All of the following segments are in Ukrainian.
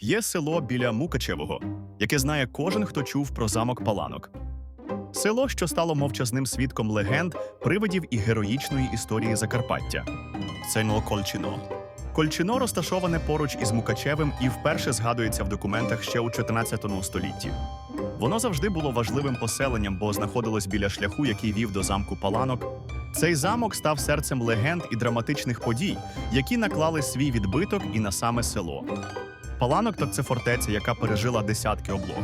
Є село біля Мукачевого, яке знає кожен, хто чув про замок Паланок. Село, що стало мовчазним свідком легенд, привидів і героїчної історії Закарпаття. Село Кольчино. Кольчино розташоване поруч із Мукачевим і вперше згадується в документах ще у 14 столітті. Воно завжди було важливим поселенням, бо знаходилось біля шляху, який вів до замку Паланок. Цей замок став серцем легенд і драматичних подій, які наклали свій відбиток і на саме село. Паланок так це фортеця, яка пережила десятки облог.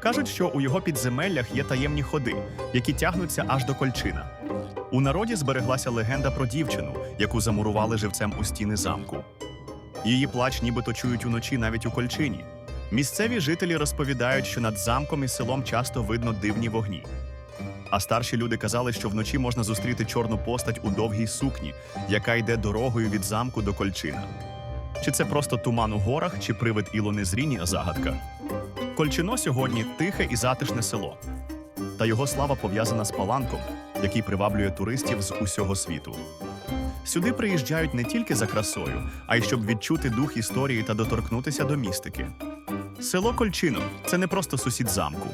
Кажуть, що у його підземеллях є таємні ходи, які тягнуться аж до Кольчина. У народі збереглася легенда про дівчину, яку замурували живцем у стіни замку. Її плач нібито чують уночі навіть у Кольчині. Місцеві жителі розповідають, що над замком і селом часто видно дивні вогні. А старші люди казали, що вночі можна зустріти чорну постать у довгій сукні, яка йде дорогою від замку до Кольчина. Чи це просто туман у горах, чи привид Ілони Зріні загадка? Кольчино сьогодні тихе і затишне село. Та його слава пов'язана з паланком, який приваблює туристів з усього світу. Сюди приїжджають не тільки за красою, а й щоб відчути дух історії та доторкнутися до містики. Село Кольчино це не просто сусід замку.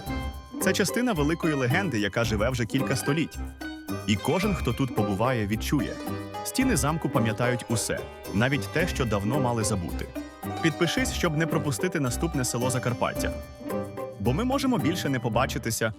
Це частина великої легенди, яка живе вже кілька століть. І кожен, хто тут побуває, відчує. Стіни замку пам'ятають усе, навіть те, що давно мали забути. Підпишись, щоб не пропустити наступне село Закарпаття. Бо ми можемо більше не побачитися,